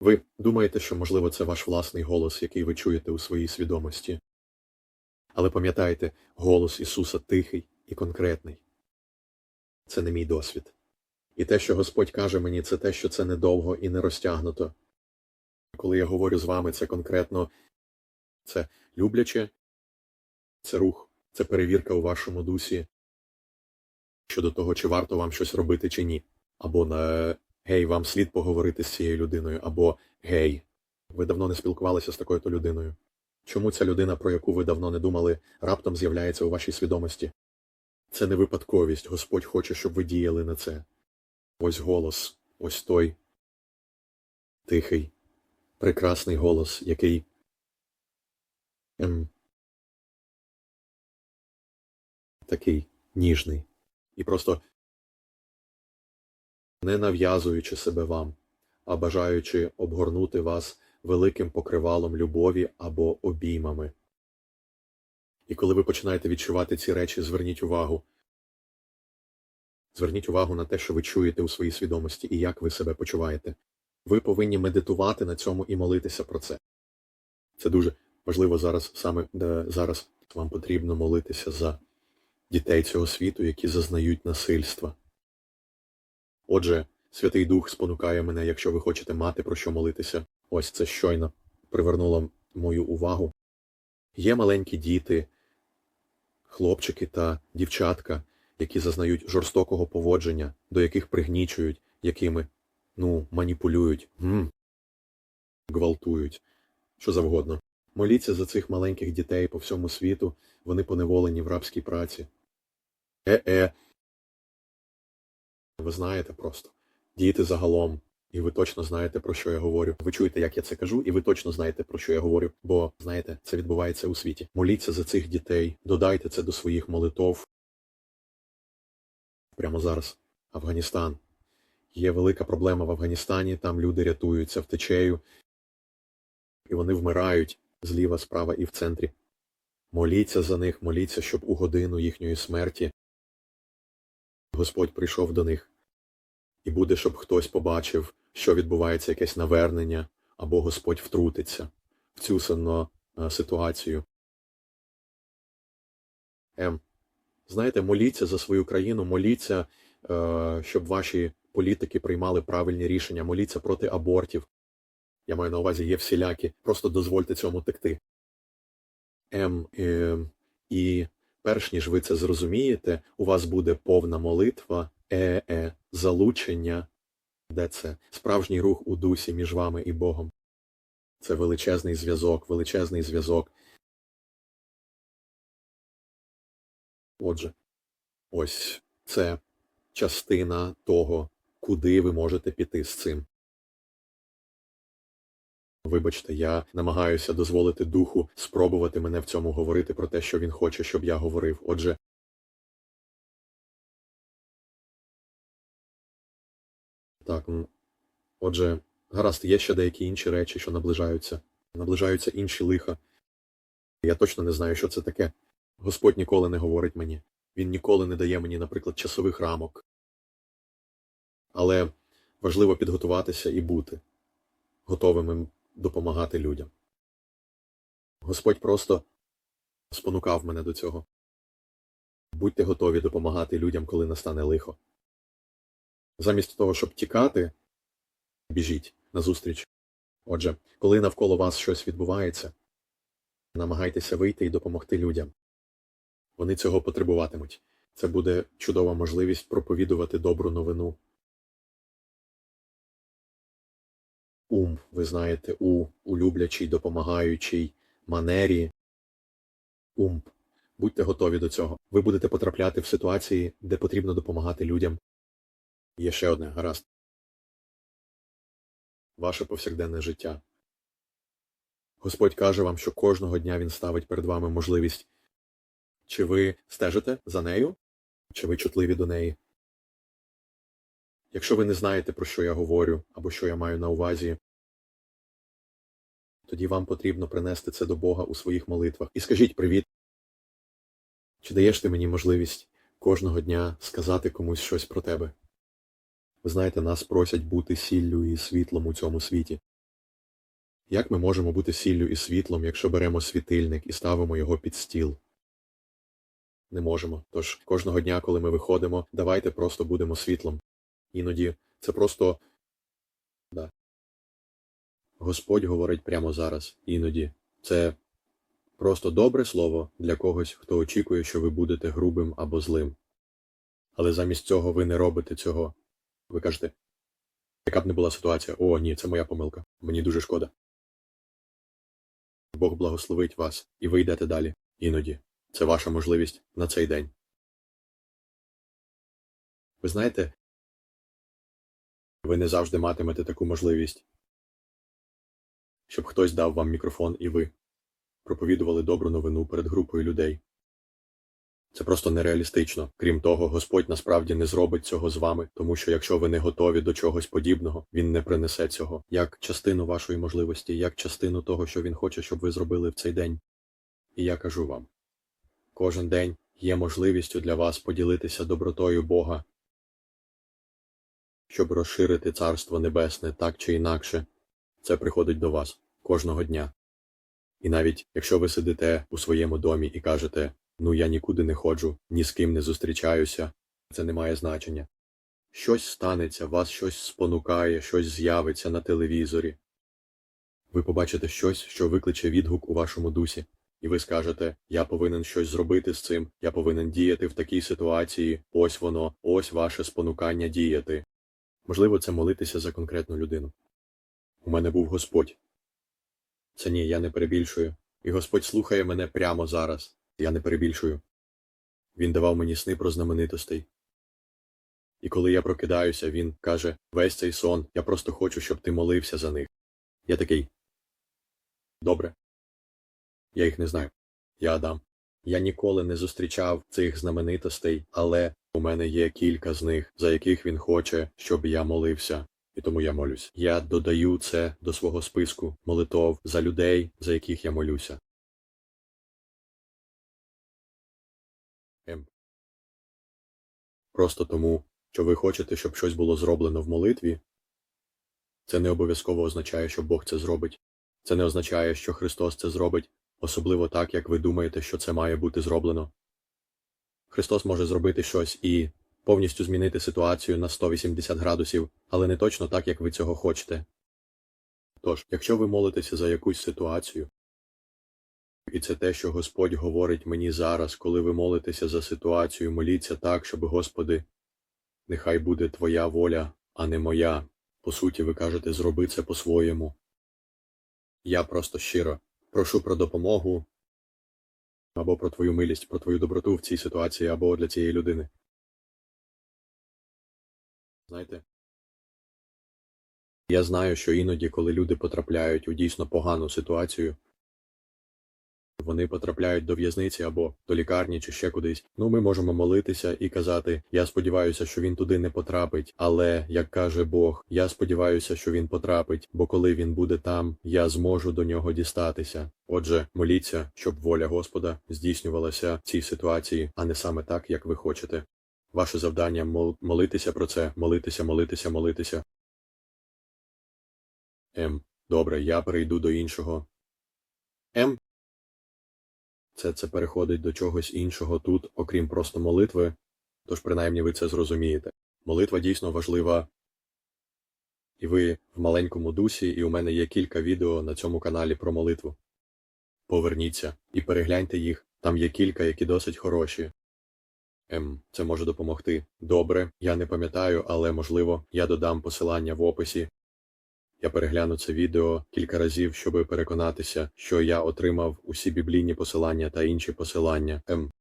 Ви думаєте, що, можливо, це ваш власний голос, який ви чуєте у своїй свідомості. Але пам'ятайте, голос Ісуса тихий і конкретний. Це не мій досвід. І те, що Господь каже мені, це те, що це недовго і не розтягнуто. Коли я говорю з вами, це конкретно це любляче, це рух, це перевірка у вашому дусі щодо того, чи варто вам щось робити чи ні. Або на гей, вам слід поговорити з цією людиною, або гей, ви давно не спілкувалися з такою то людиною. Чому ця людина, про яку ви давно не думали, раптом з'являється у вашій свідомості? Це не випадковість. Господь хоче, щоб ви діяли на це. Ось голос, ось той тихий, прекрасний голос, який ем, такий ніжний. І просто не нав'язуючи себе вам, а бажаючи обгорнути вас великим покривалом любові або обіймами. І коли ви починаєте відчувати ці речі, зверніть увагу. Зверніть увагу на те, що ви чуєте у своїй свідомості і як ви себе почуваєте. Ви повинні медитувати на цьому і молитися про це. Це дуже важливо зараз, саме зараз вам потрібно молитися за дітей цього світу, які зазнають насильства. Отже, Святий Дух спонукає мене, якщо ви хочете мати про що молитися. Ось це щойно привернуло мою увагу. Є маленькі діти, хлопчики та дівчатка, які зазнають жорстокого поводження, до яких пригнічують, якими, ну, маніпулюють, гм, гвалтують, що завгодно. Моліться за цих маленьких дітей по всьому світу, вони поневолені в рабській праці. Е-е. Ви знаєте просто. Діти загалом, і ви точно знаєте, про що я говорю. Ви чуєте, як я це кажу, і ви точно знаєте, про що я говорю. Бо, знаєте, це відбувається у світі. Моліться за цих дітей, додайте це до своїх молитов. Прямо зараз. Афганістан. Є велика проблема в Афганістані, там люди рятуються втечею, і вони вмирають зліва, справа і в центрі. Моліться за них, моліться, щоб у годину їхньої смерті Господь прийшов до них. І буде, щоб хтось побачив, що відбувається якесь навернення, або Господь втрутиться в цю сенно е, ситуацію. Ем, знаєте, моліться за свою країну, моліться, е, щоб ваші політики приймали правильні рішення, моліться проти абортів. Я маю на увазі є всілякі. Просто дозвольте цьому текти. Ем, е, і перш ніж ви це зрозумієте, у вас буде повна молитва, е-е, залучення, де це справжній рух у дусі між вами і Богом. Це величезний зв'язок, величезний зв'язок. Отже, ось це частина того, куди ви можете піти з цим. Вибачте, я намагаюся дозволити духу спробувати мене в цьому говорити про те, що він хоче, щоб я говорив. Отже, так, отже, гаразд, є ще деякі інші речі, що наближаються. Наближаються інші лиха. Я точно не знаю, що це таке. Господь ніколи не говорить мені. Він ніколи не дає мені, наприклад, часових рамок. Але важливо підготуватися і бути готовими допомагати людям. Господь просто спонукав мене до цього. Будьте готові допомагати людям, коли настане лихо. Замість того, щоб тікати, біжіть назустріч. Отже, коли навколо вас щось відбувається, намагайтеся вийти і допомогти людям. Вони цього потребуватимуть. Це буде чудова можливість проповідувати добру новину. Ум, ви знаєте, у у люблячій, допомагаючій манері. Ум. Будьте готові до цього. Ви будете потрапляти в ситуації, де потрібно допомагати людям. Є ще одне, гаразд. Ваше повсякденне життя. Господь каже вам, що кожного дня Він ставить перед вами можливість. Чи ви стежите за нею, чи ви чутливі до неї? Якщо ви не знаєте, про що я говорю, або що я маю на увазі, тоді вам потрібно принести це до Бога у своїх молитвах. І скажіть привіт. Чи даєш ти мені можливість кожного дня сказати комусь щось про тебе? Ви знаєте, нас просять бути сіллю і світлом у цьому світі. Як ми можемо бути сіллю і світлом, якщо беремо світильник і ставимо його під стіл? Не можемо. Тож кожного дня, коли ми виходимо, давайте просто будемо світлом. Іноді це просто. Да. Господь говорить прямо зараз, іноді. Це просто добре слово для когось, хто очікує, що ви будете грубим або злим. Але замість цього ви не робите цього. Ви кажете, яка б не була ситуація, о, ні, це моя помилка. Мені дуже шкода. Бог благословить вас, і ви йдете далі. Іноді. Це ваша можливість на цей день. Ви знаєте, ви не завжди матимете таку можливість, щоб хтось дав вам мікрофон і ви проповідували добру новину перед групою людей. Це просто нереалістично. Крім того, Господь насправді не зробить цього з вами, тому що якщо ви не готові до чогось подібного, він не принесе цього як частину вашої можливості, як частину того, що він хоче, щоб ви зробили в цей день. І я кажу вам: кожен день є можливістю для вас поділитися добротою Бога, щоб розширити Царство Небесне так чи інакше. Це приходить до вас кожного дня. І навіть якщо ви сидите у своєму домі і кажете, ну я нікуди не ходжу, ні з ким не зустрічаюся, це не має значення. Щось станеться, вас щось спонукає, щось з'явиться на телевізорі. Ви побачите щось, що викличе відгук у вашому дусі, і ви скажете, я повинен щось зробити з цим, я повинен діяти в такій ситуації, ось воно, ось ваше спонукання діяти. Можливо, це молитися за конкретну людину. У мене був Господь. Це ні, я не перебільшую. І Господь слухає мене прямо зараз. Я не перебільшую. Він давав мені сни про знаменитостей. І коли я прокидаюся, він каже: весь цей сон, я просто хочу, щоб ти молився за них. Я такий. Добре. Я їх не знаю. Я Адам. Я ніколи не зустрічав цих знаменитостей, але у мене є кілька з них, за яких він хоче, щоб я молився. І тому я молюсь. Я додаю це до свого списку молитов за людей, за яких я молюся. Просто тому, що ви хочете, щоб щось було зроблено в молитві, це не обов'язково означає, що Бог це зробить. Це не означає, що Христос це зробить, особливо так, як ви думаєте, що це має бути зроблено. Христос може зробити щось і повністю змінити ситуацію на 180 градусів, але не точно так, як ви цього хочете. Тож, якщо ви молитеся за якусь ситуацію, і це те, що Господь говорить мені зараз, коли ви молитеся за ситуацію, моліться так, щоб, Господи, нехай буде Твоя воля, а не моя. По суті, ви кажете, зроби це по-своєму. Я просто щиро прошу про допомогу або про Твою милість, про Твою доброту в цій ситуації, або для цієї людини. Знаєте, я знаю, що іноді, коли люди потрапляють у дійсно погану ситуацію, вони потрапляють до в'язниці або до лікарні чи ще кудись. Ну, ми можемо молитися і казати: Я сподіваюся, що він туди не потрапить. Але як каже Бог, я сподіваюся, що він потрапить, бо коли він буде там, я зможу до нього дістатися. Отже, моліться, щоб воля Господа здійснювалася в цій ситуації, а не саме так, як ви хочете. Ваше завдання мол молитися про це, молитися, молитися, молитися. М. Добре, я перейду до іншого. М. Це це переходить до чогось іншого тут, окрім просто молитви, тож принаймні ви це зрозумієте. Молитва дійсно важлива. І ви в маленькому дусі, і у мене є кілька відео на цьому каналі про молитву. Поверніться і перегляньте їх, там є кілька, які досить хороші. Ем, це може допомогти. Добре, я не пам'ятаю, але можливо, я додам посилання в описі. Я перегляну це відео кілька разів, щоб переконатися, що я отримав усі біблійні посилання та інші посилання. Ем.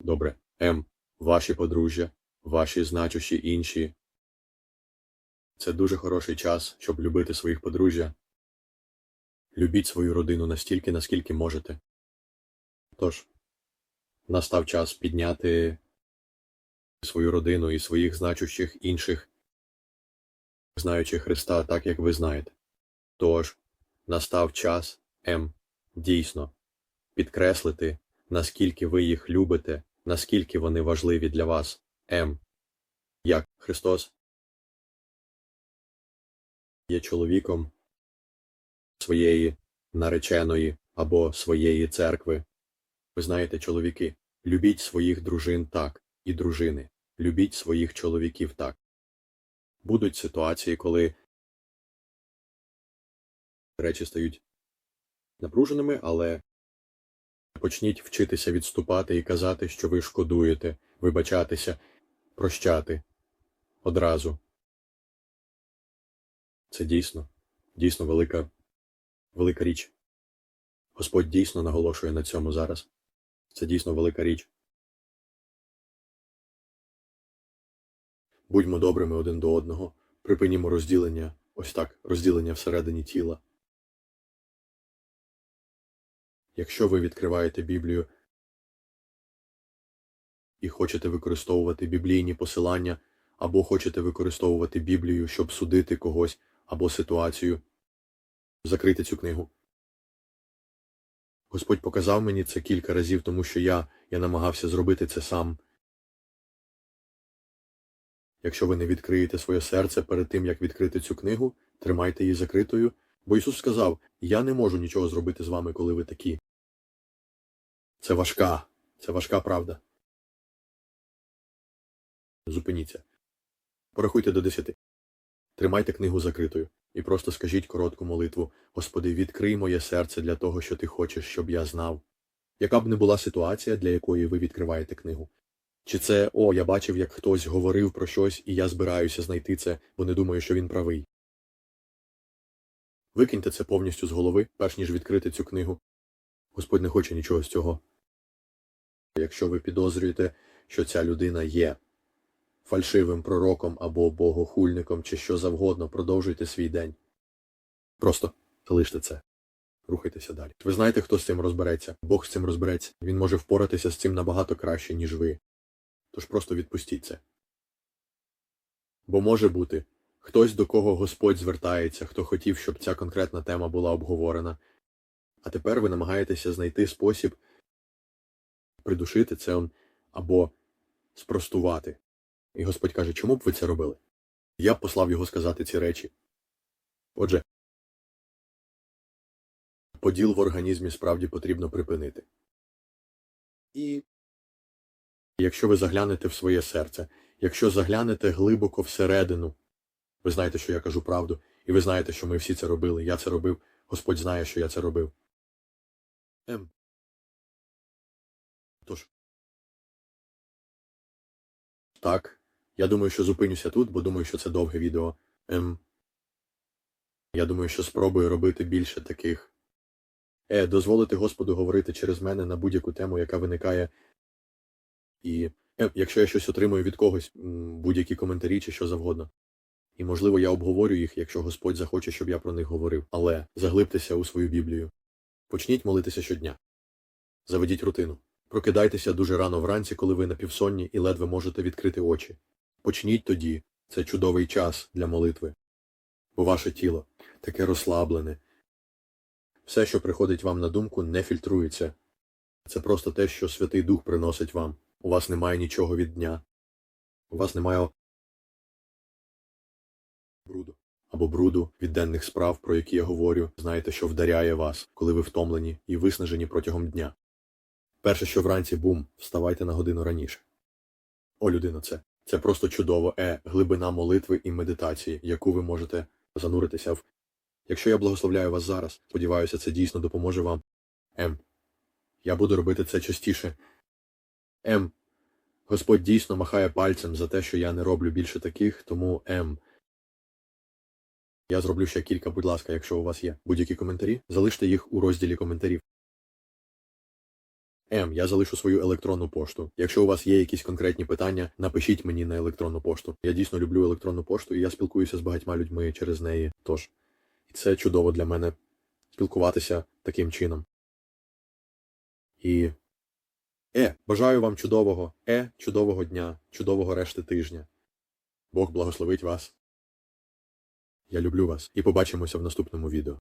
Добре. М. Ваші подружжя, ваші значущі інші. Це дуже хороший час, щоб любити своїх подружжя. Любіть свою родину настільки, наскільки можете. Тож, настав час підняти свою родину і своїх значущих інших, знаючи Христа так, як ви знаєте. Тож, настав час М. Дійсно, підкреслити, наскільки ви їх любите, наскільки вони важливі для вас. М. Як Христос є чоловіком своєї нареченої або своєї церкви. Ви знаєте, чоловіки, любіть своїх дружин так, і дружини, любіть своїх чоловіків так. Будуть ситуації, коли речі стають напруженими, але почніть вчитися відступати і казати, що ви шкодуєте, вибачатися, прощати одразу. Це дійсно, дійсно велика, велика річ. Господь дійсно наголошує на цьому зараз. Це дійсно велика річ. Будьмо добрими один до одного, припинімо розділення, ось так, розділення всередині тіла. Якщо ви відкриваєте Біблію і хочете використовувати біблійні посилання, або хочете використовувати Біблію, щоб судити когось або ситуацію, закрийте цю книгу. Господь показав мені це кілька разів, тому що я, я намагався зробити це сам. Якщо ви не відкриєте своє серце перед тим, як відкрити цю книгу, тримайте її закритою, бо Ісус сказав, я не можу нічого зробити з вами, коли ви такі. Це важка, це важка правда. Зупиніться. Порахуйте до десяти. Тримайте книгу закритою і просто скажіть коротку молитву Господи, відкрий моє серце для того, що ти хочеш, щоб я знав. Яка б не була ситуація, для якої ви відкриваєте книгу? Чи це о, я бачив, як хтось говорив про щось, і я збираюся знайти це, бо не думаю, що він правий. Викиньте це повністю з голови, перш ніж відкрити цю книгу. Господь не хоче нічого з цього. Якщо ви підозрюєте, що ця людина є фальшивим пророком або богохульником, чи що завгодно, продовжуйте свій день. Просто залиште це. Рухайтеся далі. Ви знаєте, хто з цим розбереться? Бог з цим розбереться. Він може впоратися з цим набагато краще, ніж ви. Тож просто відпустіть це. Бо може бути хтось, до кого Господь звертається, хто хотів, щоб ця конкретна тема була обговорена, а тепер ви намагаєтеся знайти спосіб придушити це або спростувати. І Господь каже, чому б ви це робили? Я б послав його сказати ці речі. Отже, поділ в організмі справді потрібно припинити. І якщо ви заглянете в своє серце, якщо заглянете глибоко всередину, ви знаєте, що я кажу правду, і ви знаєте, що ми всі це робили, я це робив, Господь знає, що я це робив. Ем. Тож. Так, я думаю, що зупинюся тут, бо думаю, що це довге відео. Ем. Я думаю, що спробую робити більше таких. Е, дозволити Господу говорити через мене на будь-яку тему, яка виникає. І е, якщо я щось отримую від когось, будь-які коментарі чи що завгодно. І, можливо, я обговорю їх, якщо Господь захоче, щоб я про них говорив. Але заглибтеся у свою Біблію. Почніть молитися щодня. Заведіть рутину. Прокидайтеся дуже рано вранці, коли ви напівсонні і ледве можете відкрити очі. Почніть тоді. Це чудовий час для молитви. Бо ваше тіло таке розслаблене. Все, що приходить вам на думку, не фільтрується. Це просто те, що Святий Дух приносить вам. У вас немає нічого від дня. У вас немає бруду. Або бруду від денних справ, про які я говорю, знаєте, що вдаряє вас, коли ви втомлені і виснажені протягом дня. Перше, що вранці бум, вставайте на годину раніше. О, людино, це. Це просто чудово, е, глибина молитви і медитації, яку ви можете зануритися в. Якщо я благословляю вас зараз, сподіваюся, це дійсно допоможе вам. М. Я буду робити це частіше. М. Господь дійсно махає пальцем за те, що я не роблю більше таких, тому М. Я зроблю ще кілька, будь ласка, якщо у вас є будь-які коментарі, залиште їх у розділі коментарів. М, я залишу свою електронну пошту. Якщо у вас є якісь конкретні питання, напишіть мені на електронну пошту. Я дійсно люблю електронну пошту, і я спілкуюся з багатьма людьми через неї. Тож, і це чудово для мене спілкуватися таким чином. І Е, бажаю вам чудового, е, чудового дня, чудового решти тижня. Бог благословить вас. Я люблю вас і побачимося в наступному відео.